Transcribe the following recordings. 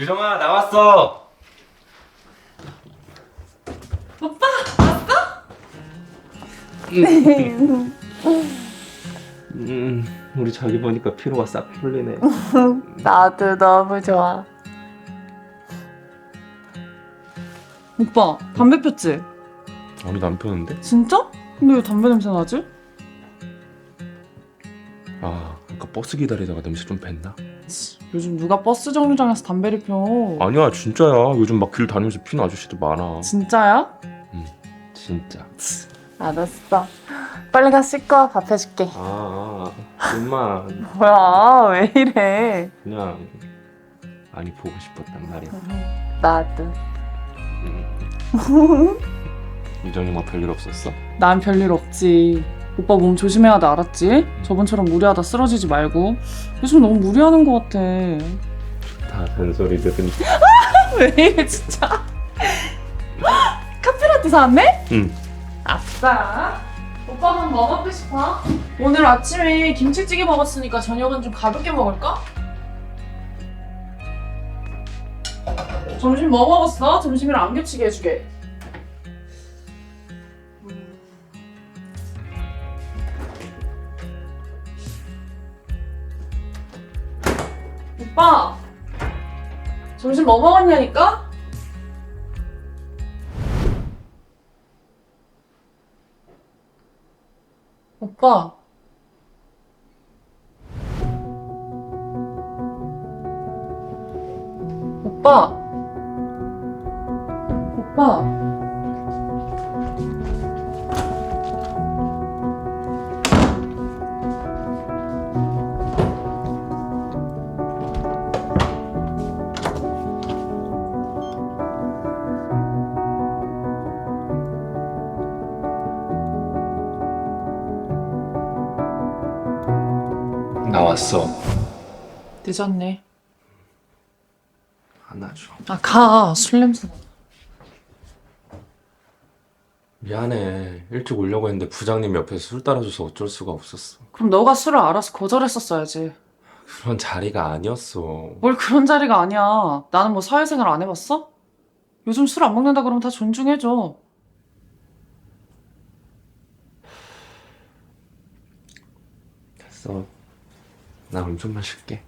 유정아 나왔어. 오빠 왔어? 음, 우리 자기 보니까 피로가 싹 풀리네. 나도 너무 좋아. 오빠 담배 폈지? 아니 남편인데? 진짜? 근데 왜 담배 냄새 나지? 아, 아까 버스 기다리다가 냄새 좀 뱄나? 요즘 누가 버스 정류장에서 담배를 펴? 아니야 진짜야. 요즘 막 길 다니면서 피는 아저씨들 많아. 진짜야? 진짜. 알았어. 빨리 가 씻고 와, 밥 해줄게. 아, 아 그만. 뭐야 왜 이래? 그냥 많이 보고 싶었단 말이야. 나도. 유정이 뭐 별일 없었어? 난 별일 없지. 오빠 몸 조심해야 돼 알았지? 저번처럼 무리하다 쓰러지지 말고. 요즘 너무 무리하는 것 같아. 다 잔소리들은. 왜 이래 진짜? 카페라떼 사왔네? 응. 아싸. 오빠는 뭐 먹고 싶어? 오늘 아침에 김치찌개 먹었으니까 저녁은 좀 가볍게 먹을까? 점심 뭐 먹었어? 점심이랑 안 겹치게 해주게. 오빠! 점심 뭐 먹었냐니까? 오빠. 오빠. 오빠. 나왔어. 늦었네. 안아줘. 아, 가. 술 냄새. 나. 미안해. 일찍 오려고 했는데 부장님 옆에서 술 따라줘서 어쩔 수가 없었어. 그럼 너가 술을 알아서 거절했었어야지. 그런 자리가 아니었어. 뭘 그런 자리가 아니야. 나는 뭐 사회생활 안 해봤어? 요즘 술 안 먹는다 그러면 다 존중해줘. 됐어. 나물좀 마실게.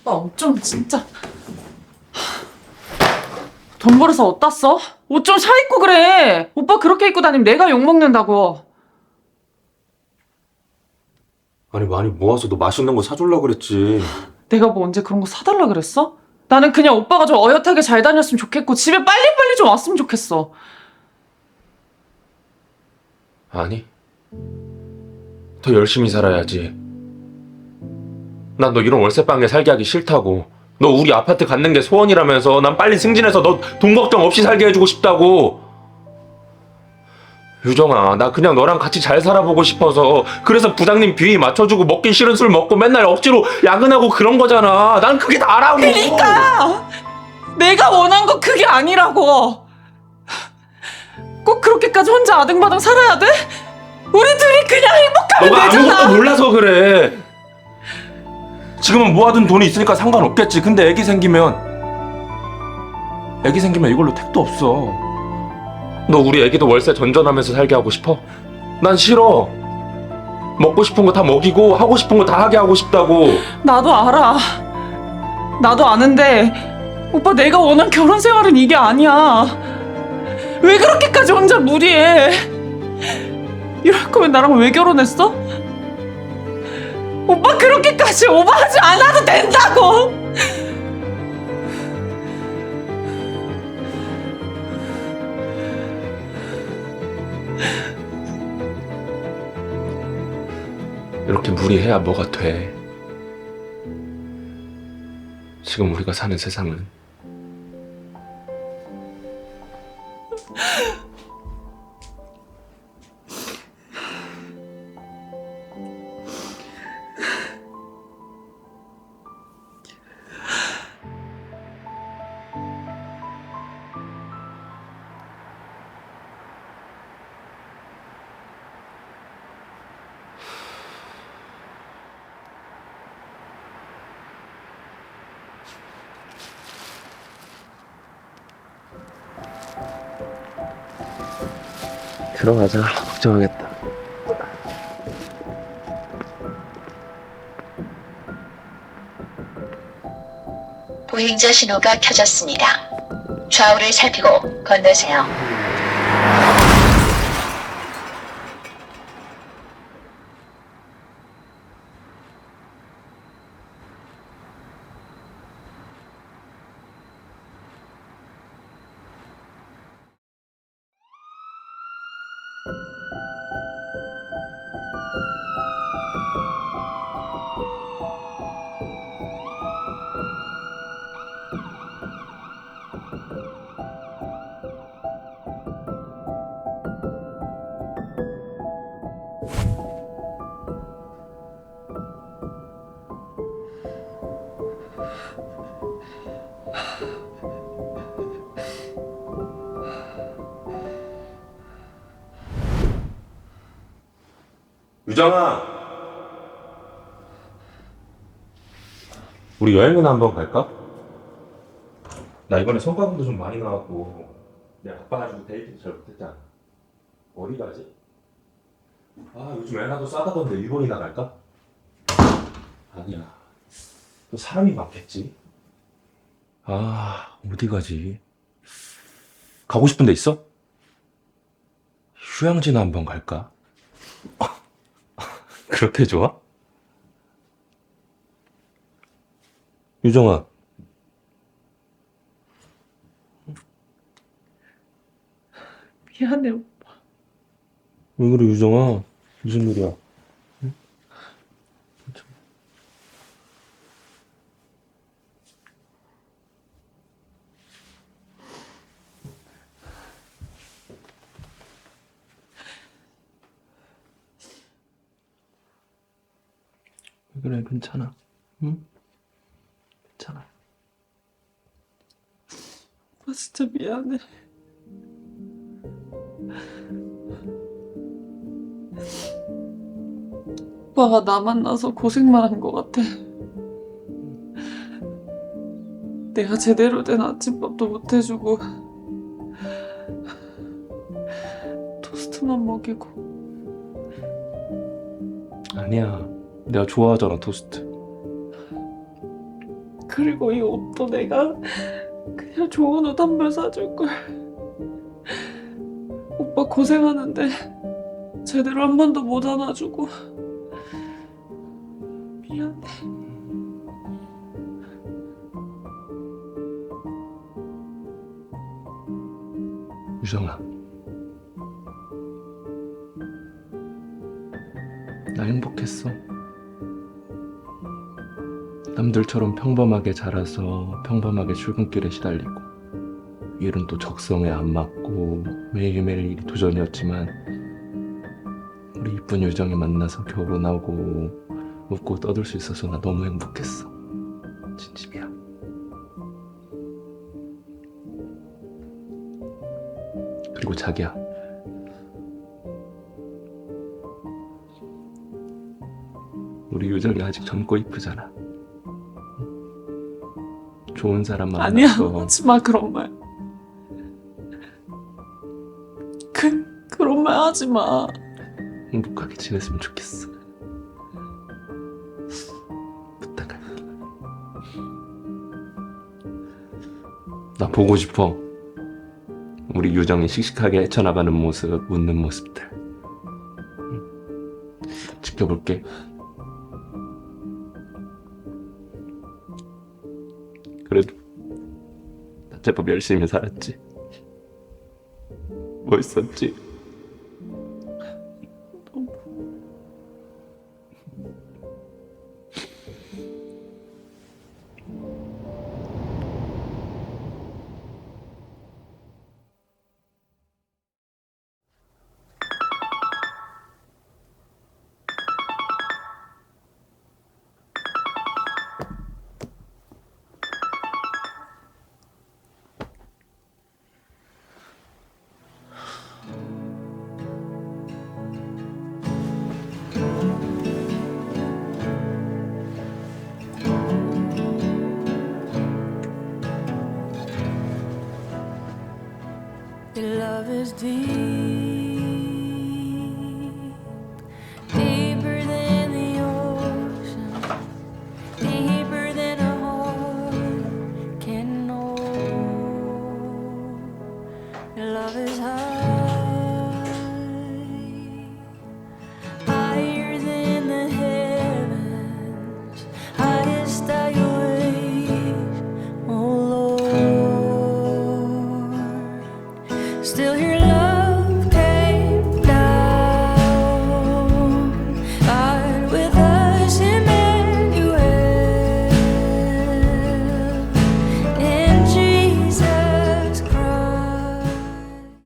오빠 옷좀 진짜. 돈 벌어서 어디다 써? 옷 좀 사 입고 그래. 오빠 그렇게 입고 다니면 내가 욕 먹는다고. 아니 많이 모아서 너 맛있는 거 사주려고 그랬지. 내가 뭐 언제 그런 거 사달라 그랬어? 나는 그냥 오빠가 좀 어엿하게 잘 다녔으면 좋겠고 집에 빨리빨리 좀 왔으면 좋겠어. 아니. 더 열심히 살아야지. 난 너 이런 월세방에 살게 하기 싫다고. 너 우리 아파트 갖는 게 소원이라면서 난 빨리 승진해서 너 돈 걱정 없이 살게 해주고 싶다고. 유정아, 나 그냥 너랑 같이 잘 살아보고 싶어서 그래서 부장님 비위 맞춰주고 먹기 싫은 술 먹고 맨날 억지로 야근하고 그런 거잖아. 난 그게 다라고. 그러니까 내가 원한 거 그게 아니라고. 꼭 그렇게까지 혼자 아등바등 살아야 돼? 우리 둘이 그냥 행복하면 너가 되잖아. 아무것도 몰라서 그래. 지금은 모아둔 돈이 있으니까 상관없겠지. 근데 애기 생기면 애기 생기면 이걸로 택도 없어. 너 우리 애기도 월세 전전하면서 살게 하고 싶어? 난 싫어. 먹고 싶은 거 다 먹이고 하고 싶은 거 다 하게 하고 싶다고. 나도 알아. 나도 아는데 오빠 내가 원한 결혼 생활은 이게 아니야. 왜 그렇게까지 혼자 무리해? 이럴 거면 나랑 왜 결혼했어? 오빠 그렇게까지 오버하지 않아도 된다고. 이렇게 무리해야 뭐가 돼. 지금 우리가 사는 세상은 들어가자. 걱정하겠다. 보행자 신호가 켜졌습니다. 좌우를 살피고 건너세요. 유정아. 우리 여행이나 한번 갈까? 나 이번에 성과금도 좀 많이 나왔고 내가 바빠가지고 데이트도 잘 못했잖아. 어디 가지? 아 요즘 엔화도 싸다던데 일본이나 갈까? 아니야. 또 사람이 많겠지. 아 어디 가지? 가고 싶은 데 있어? 휴양지나 한번 갈까? 그렇게 좋아? 유정아. 미안해. 오빠. 왜 그래, 유정아? 무슨 일이야? 그래, 괜찮아. 응? 괜찮아. 오빠 진짜 미안해. 오빠가 나 만나서 고생만 한 것 같아. 내가 제대로 된 아침밥도 못 해주고 토스트만 먹이고 아니야. 내가 좋아하잖아, 토스트. 그리고 이 옷도 내가 그냥 좋은 옷 한 벌 사줄 걸. 오빠 고생하는데 제대로 한 번도 못 안아주고 미안해. 유정아. 나 행복했어. 남들처럼 평범하게 자라서 평범하게 출근길에 시달리고 일은 또 적성에 안 맞고 매일매일 일이 도전이었지만 우리 이쁜 유정이 만나서 결혼하고 웃고 떠들 수 있어서 나 너무 행복했어. 진심이야. 그리고 자기야. 우리 유정이 아직 젊고 이쁘잖아. 좋은 사람 만나서 아니야 하지 마 그런 말. 그 그런 말 하지 마. 행복하게 지냈으면 좋겠어. 부탁할게. 나 보고 싶어. 우리 유정이 씩씩하게 헤쳐나가는 모습, 웃는 모습들. 응. 지켜볼게. 그래도 나 제법 열심히 살았지. 멋있었지. Is deep.